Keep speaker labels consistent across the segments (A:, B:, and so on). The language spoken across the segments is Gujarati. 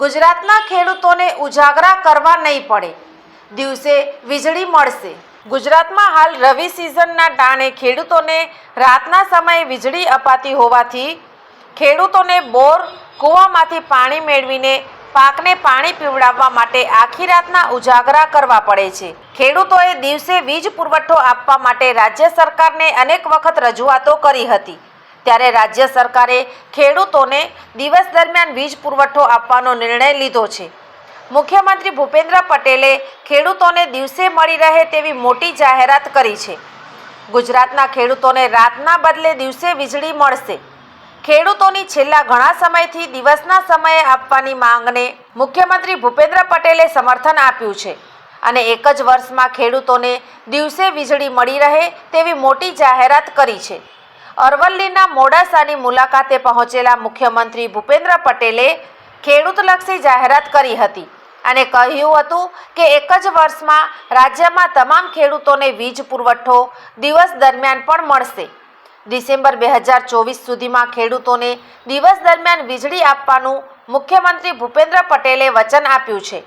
A: ગુજરાતના ખેડૂતોને ઉજાગરા કરવા નહીં પડે. દિવસે વીજળી મળશે. ગુજરાતમાં હાલ રવિ સિઝનના ટાણે ખેડૂતોને રાતના સમયે વીજળી અપાતી હોવાથી ખેડૂતોને બોર, કૂવામાંથી પાણી મેળવીને પાકને પાણી પીવડાવવા માટે આખી રાતના ઉજાગરા કરવા પડે છે. ખેડૂતોએ દિવસે વીજ પુરવઠો આપવા માટે રાજ્ય સરકારને અનેક વખત રજૂઆતો કરી હતી. ત્યારે રાજ્ય સરકારે ખેડૂતોને દિવસ દરમિયાન વીજ પુરવઠો આપવાનો નિર્ણય લીધો છે. મુખ્યમંત્રી ભૂપેન્દ્ર પટેલે ખેડૂતોને દિવસે મળી રહે તેવી મોટી જાહેરાત કરી છે. ગુજરાતના ખેડૂતોને રાતના બદલે દિવસે વીજળી મળશે. ખેડૂતોની છેલ્લા ઘણા સમયથી દિવસના સમયે આપવાની માંગને મુખ્યમંત્રી ભૂપેન્દ્ર પટેલે સમર્થન આપ્યું છે અને એક જ વર્ષમાં ખેડૂતોને દિવસે વીજળી મળી રહે તેવી મોટી જાહેરાત કરી છે. અરવલ્લીના મોડાસાની મુલાકાતે પહોંચેલા મુખ્યમંત્રી ભૂપેન્દ્ર પટેલે ખેડૂતલક્ષી જાહેરાત કરી હતી અને કહ્યું હતું કે એક જ વર્ષમાં રાજ્યમાં તમામ ખેડૂતોને વીજ પુરવઠો દિવસ દરમિયાન પણ મળશે. ડિસેમ્બર બે હજાર ચોવીસ સુધીમાં ખેડૂતોને દિવસ દરમિયાન વીજળી આપવાનું મુખ્યમંત્રી ભૂપેન્દ્ર પટેલે વચન આપ્યું છે.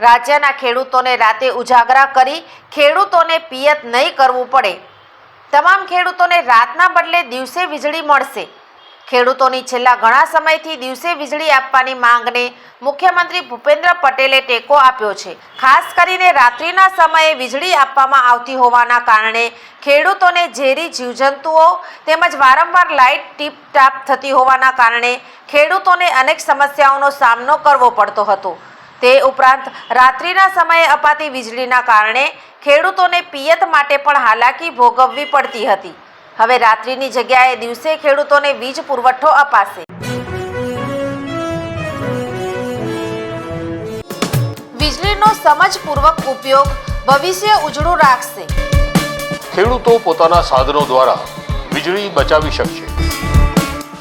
A: રાજ્યના ખેડૂતોને રાતે ઉજાગરા કરી ખેડૂતોને પિયત નહીં કરવું પડે. તમામ ખેડૂતોને રાતના બદલે દિવસે વીજળી મળશે. ખેડૂતોની છેલ્લા ઘણા સમયથી દિવસે વીજળી આપવાની માંગને મુખ્યમંત્રી ભૂપેન્દ્ર પટેલે ટેકો આપ્યો છે. ખાસ કરીને રાત્રિના સમયે વીજળી આપવામાં આવતી હોવાના કારણે ખેડૂતોને ઝેરી જીવજંતુઓ તેમજ વારંવાર લાઇટ ટીપ ટાપ થતી હોવાના કારણે ખેડૂતોને અનેક સમસ્યાઓનો સામનો કરવો પડતો હતો. તે ઉપરાંત રાત્રિના સમયે અપાતી વીજળીના કારણે ખેડૂતોને પિયત માટે પણ હાલાકી ભોગવવી પડતી હતી. હવે રાત્રિની જગ્યાએ દિવસે ખેડૂતોને વીજ પુરવઠો અપાશે. વીજળીનો સમજપૂર્વક ઉપયોગ ભવિષ્ય ઉજળું રાખશે.
B: ખેડૂતો પોતાના સાધનો દ્વારા વીજળી બચાવી શકશે.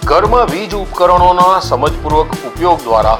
B: ઘરમાં વીજ ઉપકરણોના સમજપૂર્વક ઉપયોગ દ્વારા